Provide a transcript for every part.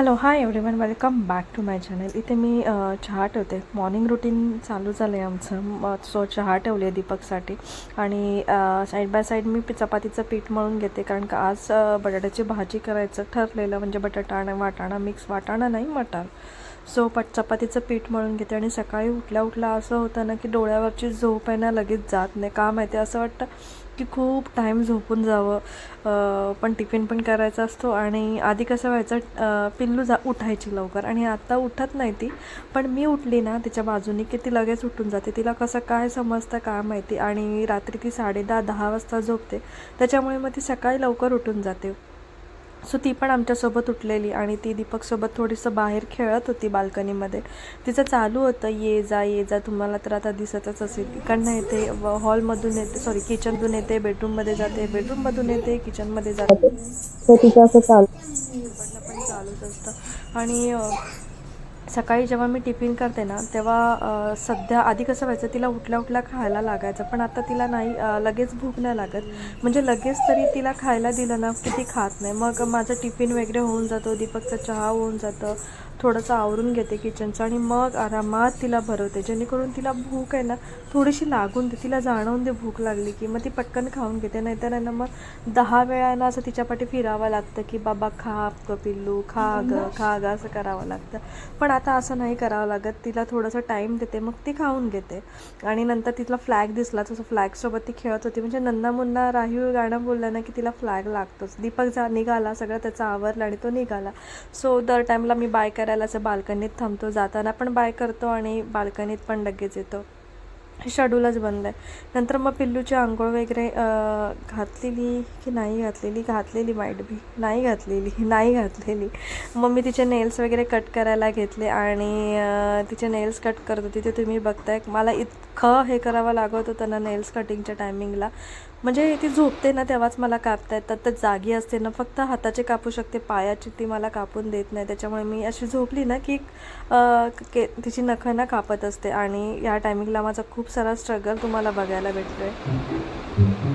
Hello hi everyone welcome back to my channel इथे मी चहा ठेवते. मॉर्निंग रुटीन चालू झालं आहे आमचं सो चहा ठेवली आहे दीपकसाठी. आणि साईड बाय साईड मी चपातीचं पीठ मळून घेते. कारण का आज बटाट्याची भाजी करायचं ठरलेलं. म्हणजे बटाटा आणि वाटाणा मिक्स वाटाणा नाही मटार. सो पट चपातीचं पीठ मळून घेते. आणि सकाळी उठल्या उठल्या असं होतं ना की डोळ्यावरची झोप आहे ना लगेच जात नाही. का माहिती? असं वाटतं की खूप टाईम झोपून जावं. पण टिफिन पण करायचा असतो आणि आधी कसं व्हायचं पिल्लू जा उठायची लवकर आणि आत्ता उठत नाही ती. पण मी उठली ना तिच्या बाजूनी की ती लगेच उठून जाते. तिला कसं काय समजतं काय माहिती आणि रात्री ती साडे दहा दहा वाजता झोपते. त्याच्यामुळे मग ती सकाळी लवकर उठून जाते. सो ती पण आमच्यासोबत उठलेली आणि ती दीपकसोबत थोडीसं बाहेर खेळत होती बाल्कनीमध्ये. तिचं चालू होतं ये जा ये जा तुम्हाला तर आता दिसतच असेल. इकडनं येते हॉलमधून येते सॉरी किचनमधून येते बेडरूममध्ये जाते बेडरूममधून येते किचनमध्ये जाते. तिचं असं चालू पण चालूच असतं. आणि सकाळी जेव्हा मी टिफिन करते ना तेव्हा सध्या आधी कसं व्हायचं तिला उठल्या उठल्या खायला लागायचं पण आता तिला नाही लगेच भूक नाही लागत. म्हणजे लगेच तरी तिला खायला दिलं ना की ती खात नाही. मग माझं टिफिन वगैरे होऊन जातो दीपकचं चहा होऊन जातं थोडंसं आवरून घेते किचनचं आणि मग आरामात तिला भरवते. जेणेकरून तिला भूक आहे ना थोडीशी लागून दे. तिला जाणवून दे भूक लागली की. मग ती पटकन खाऊन घेते. नाहीतर आहे ना मग दहा वेळा ना असं तिच्यापाठी फिरावं लागतं की बाबा खा ग पिल्लू खा ग खा ग असं करावं लागतं. पण आता असं नाही करावं लागत. तिला थोडंसं टाईम देते. मग ती खाऊन घेते. आणि नंतर तिला फ्लॅग दिसला तसं फ्लॅगसोबत ती खेळत होती. म्हणजे नन्ना मुन्ना राहीव गाणं बोललं ना की तिला फ्लॅग लागतोच. दीपक जा निघाला. सगळं त्याचं आवरलं आणि तो निघाला. सो दर टाईमला मी बाय करायला असं बाल्कनीत थांबतो. जाताना पण बाय करतो आणि बाल्कनीत पण लगेच येतो. शेड्यूलच बंद आहे. नंतर मग पिल्लूची आंघोळ वगैरे घातलेली की नाही घातलेली? घातलेली माईट बी नाही घातलेली. नाही घातलेली. मग मी तिचे नेल्स वगैरे कट करायला घेतले आणि तिचे नेल्स कट करत होती. ते तुम्ही बघताय. मला इतकं हे करावं लागत होतं ना नेल्स कटिंगच्या टायमिंगला म्हणजे ती झोपते ना तेव्हाच मला कापता येतात. तर जागी असते ना फक्त हाताचे कापू शकते पायाची ती मला कापून देत नाही. त्याच्यामुळे मी अशी झोपली ना की के तिची नखं ना कापत असते. आणि या टायमिंगला माझा खूप सारा स्ट्रगल तुम्हाला बघायला भेटतो आहे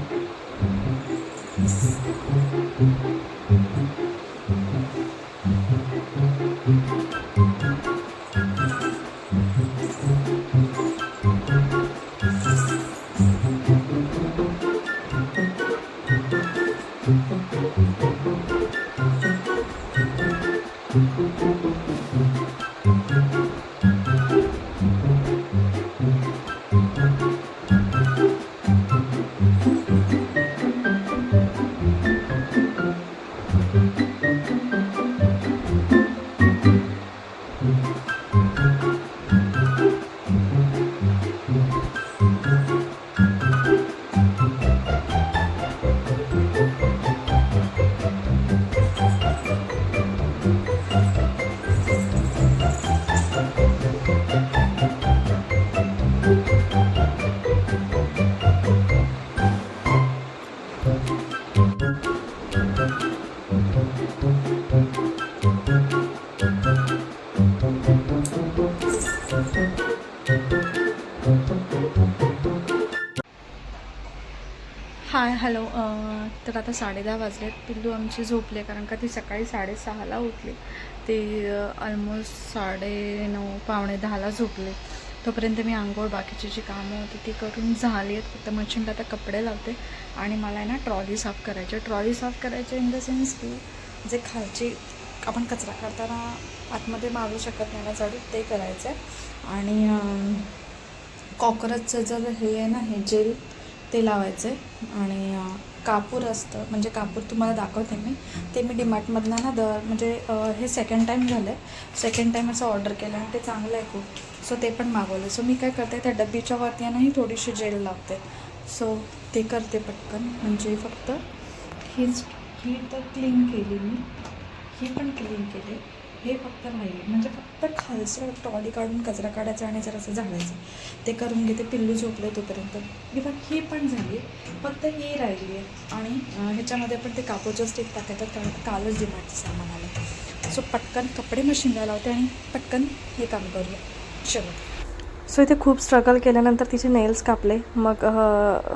Thank you. Hi hello. तर आता साडे दहा पिल्लू आमची झोपले कारण का ती सकाळी साडेसहाला उठली. ती ऑलमोस्ट साडे नऊ पावणे दहाला झोपले. तोपर्यंत मी आंघोळ बाकीची जी कामं होती ती करून झाली आहेत. फक्त मशीनला आता कपडे लावते आणि मला आहे ना ट्रॉली साफ करायची ट्रॉली साफ करायची इन द सेन्स की जे खालची आपण कचरा करताना आतमध्ये मारू शकत नाही ना झाडू ते करायचं आहे आणि अम, कॉकरोचचं जर हे आहे ना हे जेल ते लावायचं आहे आणि कापूर असतं म्हणजे कापूर तुम्हाला दाखवते मी. ते मी डिमार्टमधनं ना दर म्हणजे हे सेकंड टाईम झालं आहे सेकंड टाईम असं ऑर्डर केलं आणि ते चांगलं आहे खूप. सो ते पण मागवलं सो मी काय करते त्या डब्बीच्या वरती आहे थोडीशी जेल लावते. सो ते करते पटकन. म्हणजे फक्त हीच ही तर क्लीन केली मी. ही पण क्लीन केली. हे फक्त राहिले. म्हणजे फक्त खालचं ट्रॉली काढून कचरा काढायचा आणि जरासं झाडायचं. ते करून घेते पिल्लू झोपले तोपर्यंत. इव्हन ही पण झाली फक्त ही राहिली. आहे आणि ह्याच्यामध्ये पण ते कापूरचं स्टिक टाकायचं कारण कालच डिमांडचं सामान आलं. सो पटकन कपडे मशीनला लावते आणि पटकन हे काम करूया. चलो. सो इथे खूप स्ट्रगल केल्यानंतर तिचे नेल्स कापले. मग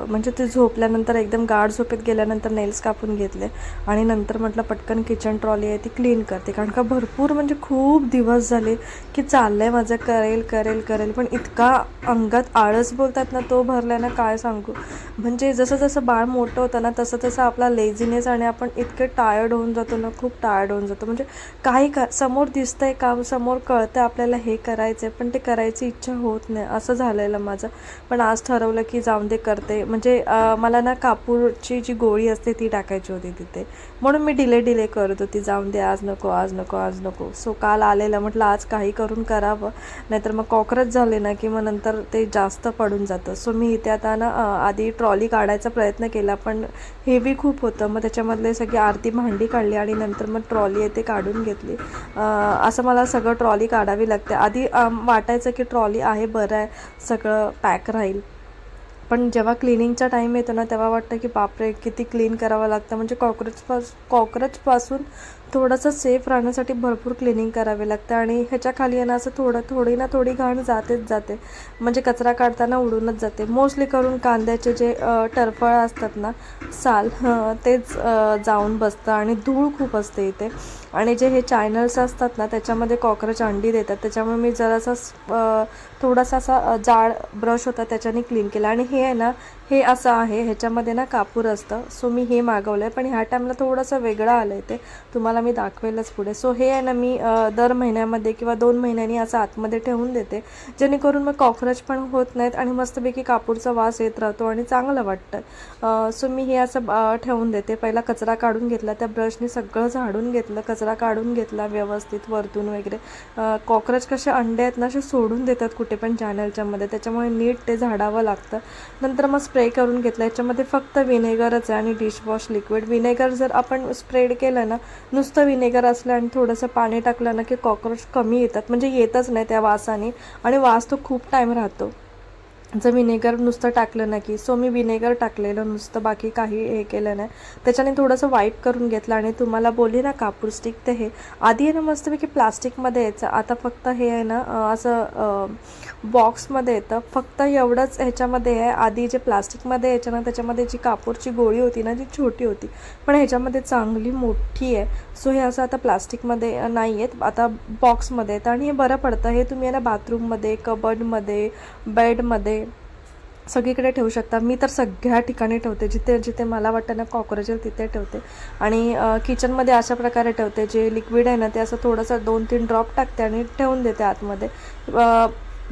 म्हणजे ते झोपल्यानंतर एकदम गाढ झोपेत गेल्यानंतर नेल्स कापून घेतले. आणि नंतर म्हटलं पटकन किचन ट्रॉली आहे ती क्लीन करते कारण का भरपूर म्हणजे खूप दिवस झाले की चाललं आहे माझं करेल करेल करेल. पण इतका अंगात आळस बोलतात ना तो भरला ना काय सांगू? म्हणजे जसं जसं बाळ मोठं होतं ना तसं तसं आपला लेझीनेस आणि आपण इतके टायर्ड होऊन जातो ना खूप टायर्ड होऊन जातो. म्हणजे काही का समोर दिसतंय काम समोर कळतं आपल्याला हे करायचं आहे पण ते करायची इच्छा होत नाही असं झालेलं माझं. पण आज ठरवलं की जाऊन दे करते. म्हणजे मला ना कापूरची जी गोळी असते ती टाकायची होती तिथे. म्हणून मी डिले डिले करत होती. जाऊन दे आज नको आज नको आज नको. सो काल आलेलं म्हटलं आज काही करून करावं. नाहीतर मग कॉकरोच झाले ना की मग नंतर ते जास्त पडून जातं. सो मी इथे आता ना आधी ट्रॉली काढायचा प्रयत्न केला पण हेवी खूप होतं. मग त्याच्यामधले सगळी आरती भांडी काढली आणि नंतर मग ट्रॉली येते काढून घेतली. असं मला सगळं ट्रॉली काढावी लागते. आधी वाटायचं की ट्रॉली आहे बरं आहे सगळं पॅक राहील. पण जेव्हा क्लिनिंगचा टाईम येतो ना तेव्हा वाटतं की बापरे किती क्लीन करावं लागतं. म्हणजे कॉक्रोचपास कॉक्रोचपासून थोडंसं सेफ राहण्यासाठी भरपूर क्लिनिंग करावे लागतं आणि ह्याच्या खाली आहे ना असं थोडं थोडी ना थोडी घाण जातेच जाते. म्हणजे कचरा काढताना उडूनच जाते. मोस्टली करून कांद्याचे जे टरफळ असतात ना साल तेच जाऊन बसतं आणि धूळ खूप असते इथे. आणि जे हे चॅनल्स असतात ना त्याच्यामध्ये कॉक्रोच अंडी देतात. त्याच्यामुळे मी जरासा थोडासा असा जाड ब्रश होता त्याच्याने क्लीन केला. आणि हे आहे ना हे असं आहे ह्याच्यामध्ये ना कापूर असतं. सो मी हे मागवलं आहे पण ह्या टाईमला थोडंसं वेगळं आलं आहे ते. तुम्हाला मी दाखवेलच पुढे. सो हे आहे ना मी दर महिन्यामध्ये किंवा दोन महिन्यांनी असं आतमध्ये ठेवून देते. जेणेकरून मग कॉक्रोच पण होत नाहीत आणि मस्तपैकी कापूरचा वास येत राहतो आणि चांगलं वाटतं. सो मी हे असं ठेवून देते. पहिला कचरा काढून घेतला त्या ब्रशने सगळं झाडून घेतलं कचरा काढून घेतला व्यवस्थित वरतून वगैरे. कॉक्रोच कसे अंडे आहेत ना असे सोडून देतात कुठे पण चॅनलच्यामध्ये त्याच्यामुळे नीट ते झाडावं लागतं. नंतर मग स्प्रे करून घेतलं. याच्यामध्ये फक्त विनेगरच आहे आणि डिशवॉश लिक्विड विनेगर जर आपण स्प्रेड केलं ना नुसतं विनेगर असलं आणि थोडंसं पाणी टाकलं ना की कॉक्रोच कमी येतात. म्हणजे येतच नाही त्या वासाने. आणि वास तो खूप टाईम राहतो. जर विनेगर नुसतं टाकलं ना की सो मी विनेगर टाकलेलं नुसतं बाकी काही हे केलं नाही. त्याच्याने थोडंसं वाईट करून घेतलं आणि तुम्हाला बोलली ना कापूर स्टिक ते हे. आधी आहे ना मस्तपैकी प्लास्टिकमध्ये यायचं. आता फक्त हे आहे ना असं बॉक्समध्ये येतं. फक्त एवढंच ह्याच्यामध्ये आहे. आधी जे प्लास्टिकमध्ये यायचं ना त्याच्यामध्ये जी कापूरची गोळी होती ना ती छोटी होती पण ह्याच्यामध्ये चांगली मोठी आहे. सो हे असं आता प्लास्टिकमध्ये नाही आहेत आता बॉक्समध्ये येतं आणि हे बरं पडतं. हे तुम्ही आहे ना बाथरूममध्ये कबडमध्ये बेडमध्ये सगळीकडे ठेवू शकता. मी तर सगळ्या ठिकाणी ठेवते. जिथे जिथे मला वाटतं ना कॉक्रोच येईल तिथे ठेवते. आणि किचनमध्ये अशा प्रकारे ठेवते. जे लिक्विड आहे ना ते असं थोडंसं दोन तीन ड्रॉप टाकते आणि ठेवून देते आतमध्ये.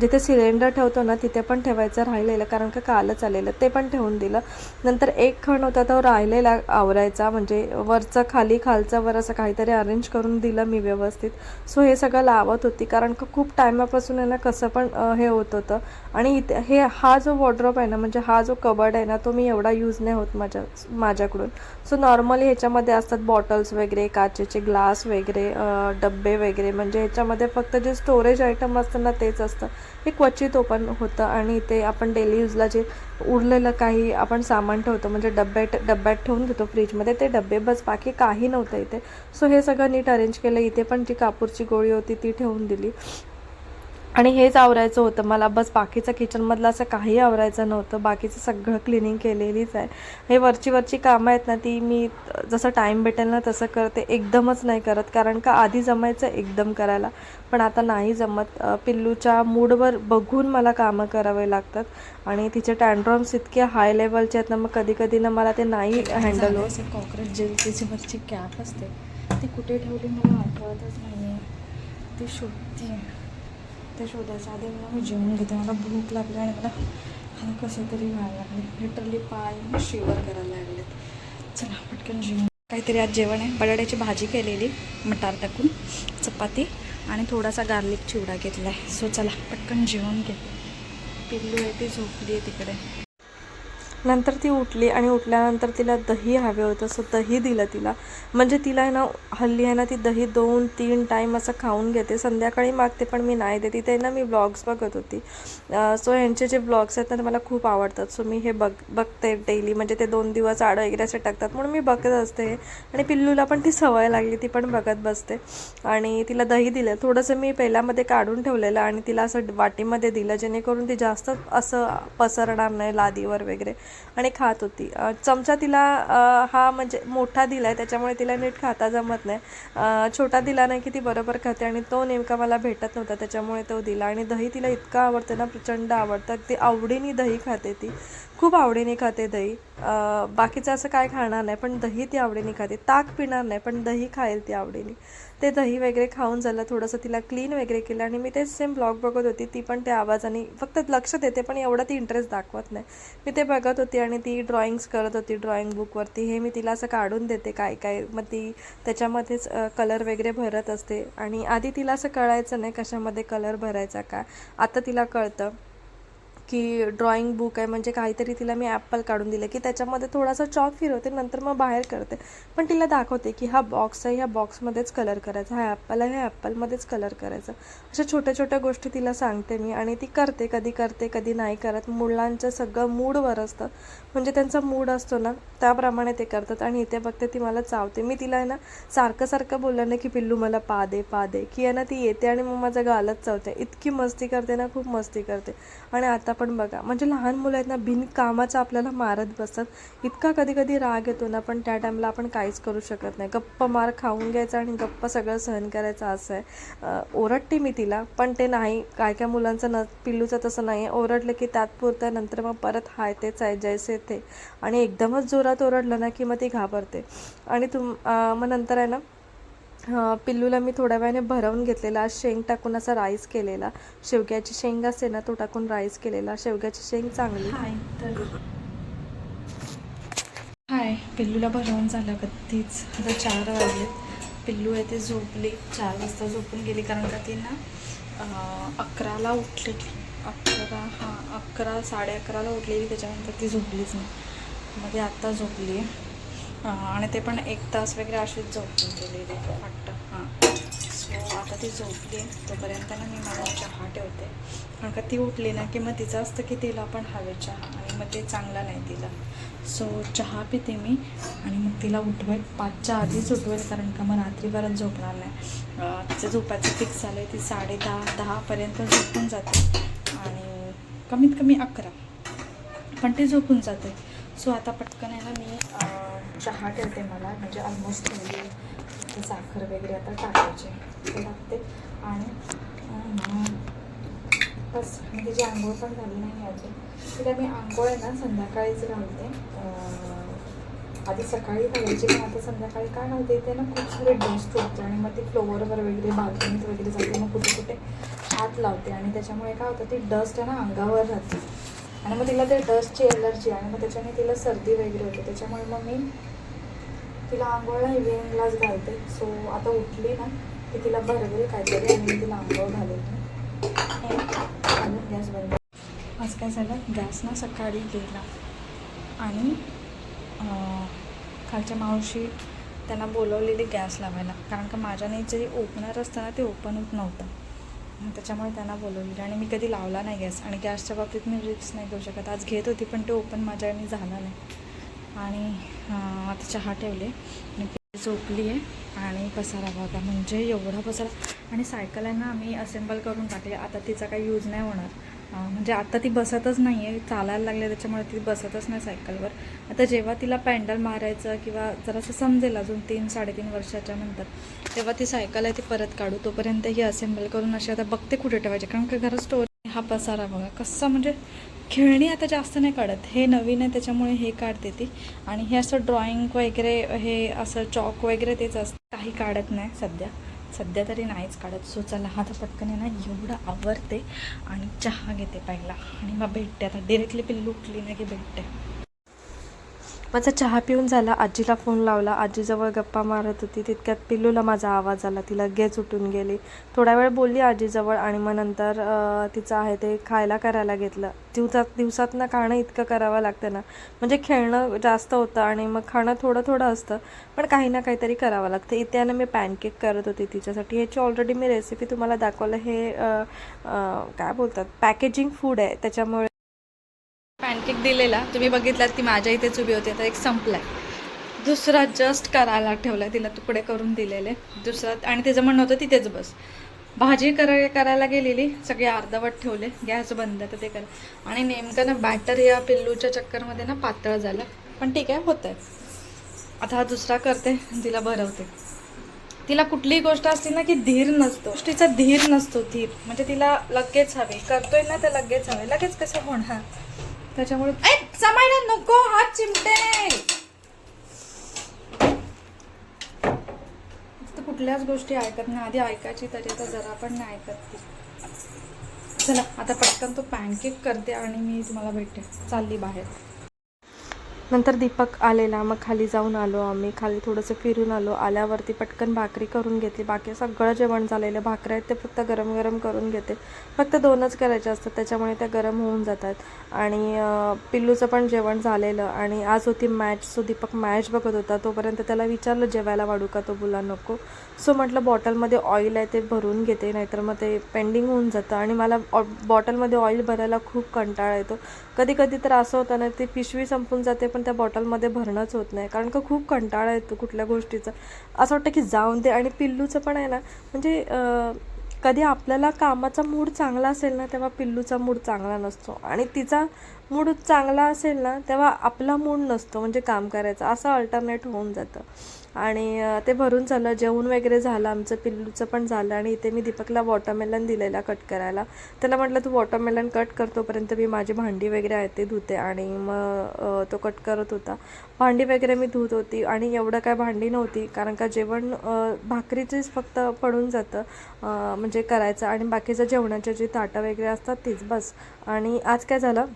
जिथे सिलेंडर ठेवतो ना तिथे पण ठेवायचं राहिलेलं कारण का कालच आलेलं ते पण ठेवून दिलं. नंतर एक खण होता तो राहिलेला आवरायचा म्हणजे वरचं खाली खालचं वर असं काहीतरी अरेंज करून दिलं मी व्यवस्थित. सो हे सगळं लावत होती कारण का खूप टायमापासून आहे ना कसं पण हे होत होतं. आणि इथे हे हा जो वॉर्ड्रॉप आहे ना म्हणजे हा जो कबर्ड आहे ना तो मी एवढा यूज नाही होत माझ्या माझ्याकडून. सो नॉर्मली ह्याच्यामध्ये असतात बॉटल्स वगैरे काचेचे ग्लास वगैरे डब्बे वगैरे म्हणजे ह्याच्यामध्ये फक्त जे स्टोरेज आयटम असतं ना तेच असतं. हे क्वचित ओपन होतं आणि ते आपण डेली यूजला जे उरलेलं काही आपण सामान ठेवतो म्हणजे डब्यात डब्यात ठेवून देतो फ्रीजमध्ये ते डब्बे बस बाकी काही नव्हतं इथे. सो हे सगळं नीट अरेंज केलं. इथे पण जी कापूरची गोळी होती ती ठेवून दिली. आणि हेच आवरायचं होतं. मला बस बाकीचं किचनमधलं असं काही आवरायचं नव्हतं. बाकीचं सगळं क्लिनिंग केलेलीच आहे. हे वरची वरची कामं आहेत ना ती मी जसं टाईम भेटेल ना तसं करते. एकदमच नाही करत. कारण का आधी जमायचं एकदम करायला. पण आता नाही जमत. पिल्लूच्या मूडवर बघून मला कामं करावे लागतात. आणि तिचे टँड्रॉम्स इतके हाय लेवलचे आहेत ना मग कधी कधी ना मला ते नाही हँडल होत. कॉक्रोच जेलची वरची कॅप असते ती कुठे ठेवली मला आठवतच नाही ती शोधते ते शोधायचं आधी मला मी जेवण घेते. मला भूक लागली आणि मला आणि कसं तरी व्हायला लागले. लिटरली पाय शिवर करायला लागले चला पटकन जेवण काहीतरी आज जेवण आहे. बटाट्याची भाजी केलेली मटार टाकून चपाती आणि थोडासा गार्लिक चिवडा घेतला आहे सो चला पटकन जेवण घेते पिल्लू आहे ती झोपली आहे तिकडे. नंतर ती उठली आणि उठल्यानंतर तिला दही हवे होतं. सो दही दिलं तिला. म्हणजे तिला आहे ना हल्ली आहे ना ती दही दोन तीन टाईम असं खाऊन घेते. संध्याकाळी मागते पण मी नाही देते. तिथे ना मी ब्लॉग्स बघत होती. सो ह्यांचे जे ब्लॉग्स आहेत ना ते मला खूप आवडतात. सो मी हे बघ बघते डेली म्हणजे ते दोन दिवस आडं वगैरे असे टाकतात. म्हणून मी बघत असते. हे. आणि पिल्लूला पण ती सवय लागली. ती पण बघत बसते. आणि तिला दही दिलं. थोडंसं मी पहिल्यामध्ये काढून ठेवलेलं आणि तिला असं वाटीमध्ये दिलं जेणेकरून ती जास्त असं पसरणार नाही लादीवर वगैरे. आणि खात होती. चमचा तिला हा म्हणजे मोठा दिला आहे त्याच्यामुळे तिला नीट खाता जमत नाही. छोटा दिला नाही की ती बरोबर खाते आणि तो नेमका मला भेटत नव्हता त्याच्यामुळे तो दिला. आणि दही तिला इतकं आवडतं ना प्रचंड आवडतं. ती आवडीने दही खाते ती. खूप आवडीने खाते दही. बाकीचं असं काय खाणार नाही पण दही ती आवडीने खाते. ताक पिणार नाही पण दही खाईल ती आवडीने. ते दही वगैरे खाऊन झालं थोडंसं तिला क्लीन वगैरे केलं आणि मी तेच सेम ब्लॉग बघत होती. ती पण त्या आवाजाने फक्त लक्ष देते पण एवढा ती इंटरेस्ट दाखवत नाही. मी ते बघत होती आणि ती ड्रॉइंग्स करत होती ड्रॉइंग बुकवरती हे मी तिला असं काढून देते काय काय. मग ती त्याच्यामध्येच कलर वगैरे भरत असते. आणि आधी तिला असं कळायचं नाही कशामध्ये कलर भरायचा काय आता तिला कळतं. की ड्रॉइंग बुक आहे म्हणजे काहीतरी तिला मी ॲपल काढून दिलं की त्याच्यामध्ये थोडासा चॉक फिरवते नंतर मग बाहेर करते. पण तिला दाखवते की हा बॉक्स आहे ह्या बॉक्समध्येच कलर करायचा हा ॲपल आहे ह्या ॲपलमध्येच कलर करायचा. अशा छोट्या छोट्या गोष्टी तिला सांगते मी आणि ती करते कधी करते कधी नाही करत. मुलांचं सगळं मूडवर असतं. म्हणजे त्यांचा मूड असतो ना त्याप्रमाणे ते करतात आणि इथे बघते ती मला चावते. मी तिला आहे ना सारखं सारखं बोललं ना की पिल्लू मला पा दे पा दे. की आहे ना ती येते आणि मग माझं गालच चावते. इतकी मस्ती करते ना खूप मस्ती करते. आणि आता पण बघा म्हणजे लहान मुलं आहेत ना बिनकामाचं आपल्याला मारत बसतात. इतका कधी कधी राग येतो ना पण त्या टाईमला आपण काहीच करू शकत नाही. गप्प मार खाऊन घ्यायचा आणि गप्प सगळं सहन करायचं असं आहे. ओरडते मी तिला पण ते नाही. काय काय मुलांचं न पिल्लूचं तसं नाही आहे. ओरडलं की तात्पुरतं नंतर मग परत हाय तेच आहे जैसे ते. आणि एकदमच जोरात ओरडलं ना की मग ती घाबरते. आणि तुम मग नंतर आहे ना पिल्लूला मी थोड्या वेळाने भरवून घेतलेला. शेंग टाकून असा राईस केलेला. शेवग्याची शेंग असते ना तो टाकून राईस केलेला. शेवग्याची शेंग चांगली. हाय तर हाय पिल्लूला भरवून झालं कधीच आता चार वाजलेत. पिल्लू आहे ते झोपली. चार वाजता झोपून गेली कारण का ती ना अकराला उठलेली. अकरा हां अकरा साडे अकराला उठलेली. त्याच्यानंतर ती झोपलीच नाही. मग ती आत्ता झोपली आहे आणि ते पण एक तास वगैरे अशीच झोपून गेलेली वाटतं. हां. सो आता ती झोपली तोपर्यंत ना मी मला चहा ठेवते. कारण का ती उठली ना की मग तिचं असतं की तिला पण हवे चहा आणि मग ते चांगला नाही तिला. सो चहा पिते मी आणि मग तिला उठवेल. पाचच्या आधीच उठवेल कारण का मग रात्रीपर्यंत झोपणार नाही. तिचं झोपायचं फिक्स झालं आहे ती साडे दहा दहापर्यंत झोपून जाते आणि कमीत कमी अकरा. पण ती झोपून जाते. सो आता पटकन आहे ना मी चहा ठेवते मला म्हणजे ऑलमोस्ट ठेवली ते साखर वगैरे आता टाकायचे ते टाकते. आणि बस म्हणजे जी आंघोळ पण झाली नाही अजून. तिला मी आंघोळ आहे ना संध्याकाळीच घालते. आधी सकाळी घालायची पण आता संध्याकाळी काय घालते? ते ना खूप सारे डस्ट होते आणि मग ती फ्लोअरवर वगैरे बाल्कनीत वगैरे जाते मग कुठे कुठे हात लावते. आणि त्याच्यामुळे काय होतं ती डस्ट आहे ना अंगावर राहते. आणि मग तिला ते डस्टची एलर्जी आणि मग त्याच्याने तिला सर्दी वगैरे होते. त्याच्यामुळे मग मी तिला आंघोळला इव्हिनिंग घालते. सो आता उठली ना की तिला भरवेल काहीतरी आणि तिला आंघोळ घालेल गॅस बंद. आज काय झालं? गॅस ना सकाळी गेला. आणि खालच्या मावशी त्यांना बोलवलेली गॅस लावायला. कारण का माझ्याने जे ओपनर असतं ना ते ओपन होत नव्हतं. त्याच्यामुळे त्यांना बोलवलेलं. आणि मी कधी लावला नाही गॅस. आणि गॅसच्या बाबतीत मी रिक्स नाही घेऊ शकत. आज घेत होती पण ते ओपन माझ्याने झाला नाही. आणि आता चहा ठेवले. आणि ती झोपली आहे. आणि पसारा बघा म्हणजे एवढा पसारा. आणि सायकल आहे ना आम्ही असेंबल करून टाकले. आता तिचा काही यूज नाही होणार. म्हणजे आता ती बसतच नाही आहे चालायला लागले त्याच्यामुळे ती बसतच नाही सायकलवर. आता जेव्हा तिला पॅन्डल मारायचं किंवा जरासं समजेल अजून तीन साडेतीन वर्षाच्या नंतर तेव्हा ती सायकल आहे ती परत काढू. तोपर्यंत ही असेंबल करून अशी आता बघते कुठे ठेवायचे. कारण का घरात स्टोर हा पसारा बघा. कसा म्हणजे खेळणी आता जास्त नाही काढत. हे नवीन आहे त्याच्यामुळे हे काढते ती. आणि हे असं ड्रॉइंग वगैरे हे असं चॉक वगैरे तेच असतं काही काढत नाही सध्या. सध्या तरी नाहीच काढत. सो चला हा तर पटकन ना एवढं आवडते आणि चहा घेते पहिला. आणि मग भेटते आता. डिरेक्टली पिल्लू उठली ना की भेटते. माझा चहा पिऊन झाला. आजीला फोन लावला. आजीजवळ गप्पा मारत होती. तितक्यात पिल्लूला माझा आवाज आला. ती लगेच उठून गेली. थोडा वेळ बोलली आजीजवळ आणि मग नंतर तिचं आहे ते खायला करायला घेतलं. दिवसात दिवसातनं खाणं इतकं करावं लागतं ना. म्हणजे खेळणं जास्त होतं आणि मग खाणं थोडं थोडं असतं. पण काही ना काहीतरी करावं लागतं. इथे ना मी पॅनकेक करत होते तिच्यासाठी. ह्याची ऑलरेडी मी रेसिपी तुम्हाला दाखवलं. हे काय बोलतात? पॅकेजिंग फूड आहे. त्याच्यामुळे दिलेला. तुम्ही बघितलात ती माझ्या इथेच उभी होती. आता एक संपलाय. दुसरा जस्ट करायला ठेवला तिला तुकडे करून दिलेले. दुसरा आणि तिचं म्हणणं होतं तिथेच बस. भाजी करा करायला गेलेली. सगळे अर्धवट ठेवले. गॅस बंद. तर ते करा. आणि नेमकं ना बॅटर या पिल्लूच्या चक्करमध्ये ना पातळ झालं. पण ठीक आहे होतं आहे आता हा दुसरा करते. तिला भरवते. तिला कुठलीही गोष्ट असते ना की धीर नसतो. गोष्टीचा धीर नसतो धीर. म्हणजे तिला लगेच हवे. करतोय ना तर लगेच हवे. लगेच कसं होणार? त्याच्यामुळे समायला नको हात चिमटे. कुठल्याच गोष्टी ऐकत नाही. आधी ऐकायची तरी आता जरा पण नाही ऐकत ती. चला आता पटकन तो पॅनकेक करते आणि मी तुम्हाला भेटते. चालली बाहेर. नंतर दीपक आलेला मग खाली जाऊन आलो आम्ही. खाली थोडंसं फिरून आलो. आल्यावरती पटकन भाकरी करून घेतली. बाकी सगळं जेवण झालेलं. भाकऱ्या आहेत ते फक्त गरम गरम करून घेते. फक्त दोनच करायचे असतात. त्याच्यामुळे त्या गरम होऊन जातात. आणि पिल्लूचं पण जेवण झालेलं. आणि आज होती मॅच सो दीपक मॅच बघत होता. तोपर्यंत त्याला विचारलं जेवायला वाढू का तो बोला नको. सो म्हटलं बॉटलमध्ये ऑइल आहे ते भरून घेते नाहीतर मग ते पेंडिंग होऊन जातं. आणि मला बॉटलमध्ये ऑइल भरायला खूप कंटाळा येतो. कधी कधी तर असं होतं ना ती पिशवी संपून जाते पण त्या बॉटलमध्ये भरणंच होत नाही. कारण का खूप कंटाळा येतो कुठल्या गोष्टीचा. असं वाटतं की जाऊन दे. आणि पिल्लूचं पण आहे ना म्हणजे कधी आपल्याला कामाचा मूड चांगला असेल ना तेव्हा पिल्लूचा मूड चांगला नसतो. आणि तिचा मूड चांगला असेल ना तेव्हा आपला मूड नसतो म्हणजे काम करायचा. असं अल्टरनेट होऊन जातं. आणि ते भरून झालं जेवण वगैरे झालं. आमचं पिल्लूचं पण झालं आणि इथे मी दीपकला वॉटरमेलन दिलेला कट करायला. त्याला म्हटलं तू वॉटरमेलन कट करतोपर्यंत मी माझी भांडी वगैरे आहे ते धुते. आणि मग तो कट करत होता. भांडी वगैरे मी धुत होती आणि एवढं काय भांडी नव्हती. कारण का जेवण भाकरीचीच फक्त पडून जातं म्हणजे करायचं. आणि बाकीचं जेवणाचे जी ताटं वगैरे असतात तीच बस. आणि आज काय झालं?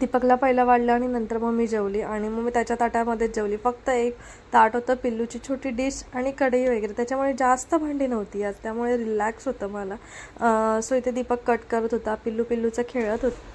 दीपकला पहिलं वाढलं आणि नंतर मग मी जेवली आणि मग मी त्याच्या ताटामध्येच जेवली. फक्त एक ताट होतं पिल्लूची छोटी डिश आणि कढई वगैरे. त्याच्यामुळे जास्त भांडी नव्हती आज. त्यामुळे रिलॅक्स होतं मला. सो इथे दीपक कट करत होता. पिल्लू पिल्लूचं खेळत होतं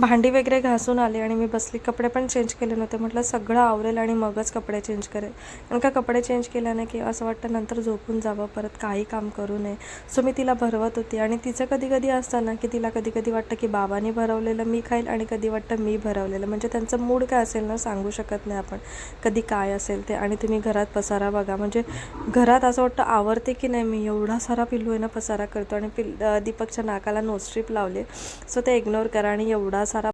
भांडी वगैरे घासून आले आणि मी बसली. कपडे पण चेंज केले नव्हते. म्हटलं सगळं आवरेल आणि मगच कपडे चेंज करेल. कारण का कपडे चेंज केल्याने की असं वाटतं नंतर झोपून जावं परत काही काम करू नये. सो मी तिला भरवत होती. आणि तिचं कधी कधी असतं ना की तिला कधी कधी वाटतं की बाबांनी भरवलेलं मी खाईल आणि कधी वाटतं मी भरवलेलं. म्हणजे त्यांचं मूड काय असेल ना सांगू शकत नाही आपण. कधी काय असेल ते. आणि तुम्ही घरात पसारा बघा. म्हणजे घरात असं वाटतं आवरते की नाही मी? एवढा सारा पिल्लू आहे ना पसारा करतो. आणि पिल दीपकच्या नाकाला नोस्ट्रीप लावले. सो ते इग्नोर करा आणि एवढा सारा